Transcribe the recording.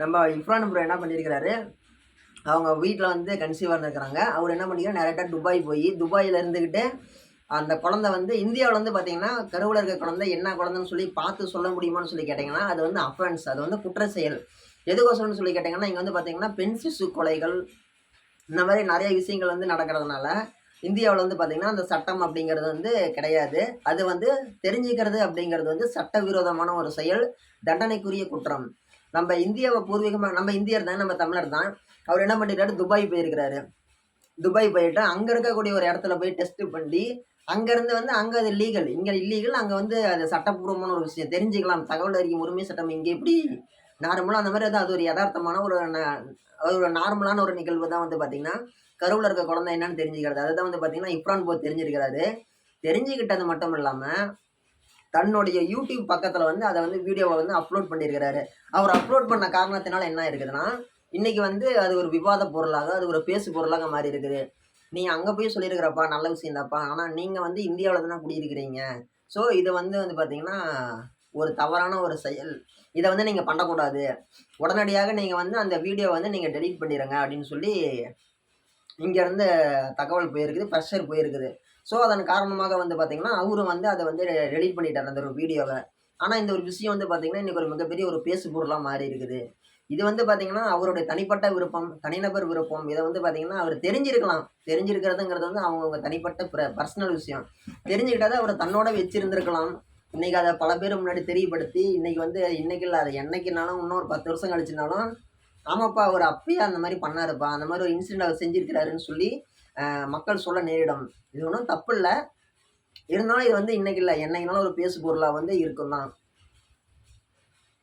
நம்ம இஃப்ரான் ப்ரோ என்ன பண்ணியிருக்கிறாரு அவங்க வீட்டில் வந்து கன்சீவாக இருந்திருக்கிறாங்க. அவர் என்ன பண்ணிக்கிறார்? டேரெக்டாக துபாய் போய் துபாயில் இருந்துக்கிட்டு அந்த குழந்தை வந்து இந்தியாவில் வந்து பார்த்தீங்கன்னா கருவில் இருக்க குழந்தை என்ன குழந்தைன்னு சொல்லி பார்த்து சொல்ல முடியுமான்னு சொல்லி கேட்டிங்கன்னா அது வந்து அஃபென்ஸ் அது வந்து குற்ற செயல் எதுக்கோசரம்னு சொல்லி கேட்டிங்கன்னா இங்கே வந்து பார்த்தீங்கன்னா பெண் சிசு கொலைகள் இந்த மாதிரி நிறைய விஷயங்கள் வந்து நடக்கிறதுனால இந்தியாவில் வந்து பார்த்திங்கன்னா அந்த சட்டம் அப்படிங்கிறது வந்து கிடையாது. அது வந்து தெரிஞ்சுக்கிறது அப்படிங்கிறது வந்து சட்டவிரோதமான ஒரு செயல் தண்டனைக்குரிய குற்றம். நம்ம இந்தியாவை பூர்வீகமாக நம்ம இந்தியர் தான் நம்ம தமிழர் தான். அவர் என்ன பண்ணிட்டாரு? துபாய் போயிருக்கிறாரு. துபாய் போயிட்டு அங்கே இருக்கக்கூடிய ஒரு இடத்துல போய் டெஸ்ட் பண்ணி அங்கேருந்து வந்து அங்கே அது லீகல் இங்கே இல்லீகல் அங்கே வந்து அது சட்டப்பூர்வமான ஒரு விஷயம். தெரிஞ்சுக்கலாம். தகவல் அறிக்கை உரிமை சட்டம் இங்கே எப்படி? நார்மலாக அந்த மாதிரி வந்து அது ஒரு யதார்த்தமான ஒரு ந- ஒரு நார்மலான ஒரு நிகழ்வு தான் வந்து பார்த்திங்கன்னா கருவில் இருக்க குழந்தை என்னன்னு தெரிஞ்சுக்கிறது. அதுதான் வந்து பார்த்திங்கன்னா இப்ரான் போ தெரிஞ்சிருக்கிறாரு. தெரிஞ்சுக்கிட்டது மட்டும் இல்லாமல் தன்னுடைய யூடியூப் பக்கத்தில் வந்து அதை வந்து வீடியோவை வந்து அப்லோட் பண்ணியிருக்கிறாரு அவர் அப்லோட் பண்ண காரணத்தினால என்ன இருக்குதுன்னா இன்னைக்கு வந்து அது ஒரு விவாத பொருளாக அது ஒரு பேசு பொருளாக மாறி இருக்குது. நீ அங்கே போய் சொல்லியிருக்கிறப்பா நல்ல விஷயம் தான்ப்பா. ஆனால் நீங்கள் வந்து இந்தியாவில் தானே குடியிருக்கிறீங்க. ஸோ இது வந்து வந்து பார்த்தீங்கன்னா ஒரு தவறான ஒரு செயல். இதை வந்து நீங்கள் பண்ணக்கூடாது. உடனடியாக நீங்கள் வந்து அந்த வீடியோ வந்து நீங்கள் டெலீட் பண்ணிடுங்க அப்படின்னு சொல்லி இங்கேருந்து தகவல் போயிருக்குது ப்ரெஷர் போயிருக்குது. ஸோ அதன் காரணமாக வந்து பார்த்திங்கன்னா அவரும் வந்து அதை வந்து ரெடி பண்ணிட்டார் அந்த ஒரு வீடியோவை ஆனால் இந்த ஒரு விஷயம் வந்து பார்த்தீங்கன்னா இன்றைக்கி ஒரு மிகப்பெரிய ஒரு பேசு பொருளாக மாறி இருக்குது. இது வந்து பார்த்தீங்கன்னா அவருடைய தனிப்பட்ட விருப்பம் தனிநபர் விருப்பம் இதை வந்து பார்த்தீங்கன்னா அவர் தெரிஞ்சிருக்கலாம். தெரிஞ்சிருக்கிறதுங்கிறது வந்து அவங்கவுங்க தனிப்பட்ட பர்சனல் விஷயம். தெரிஞ்சுக்கிட்டாத அவர் தன்னோட வச்சிருந்திருக்கலாம். இன்றைக்கி அதை பல பேர் முன்னாடி தெரியப்படுத்தி இன்றைக்கி வந்து இன்றைக்கி இல்லை அதை என்னைக்குனாலும் இன்னொரு பத்து வருஷம் கழிச்சுனாலும் ஆமாப்பா அவர் அப்பயே அந்த மாதிரி பண்ணாருப்பா. அந்த மாதிரி ஒரு இன்சிடென்ட் அவர் செஞ்சிருக்கிறாருன்னு சொல்லி மக்கள் சொல்ல நேரிடும். இது ஒன்றும் தப்பு இல்லை. இருந்தாலும் இது வந்து இன்னைக்கு இல்லை. என்னைக்குனாலும் ஒரு பேசு பொருளாக வந்து இருக்கும் தான்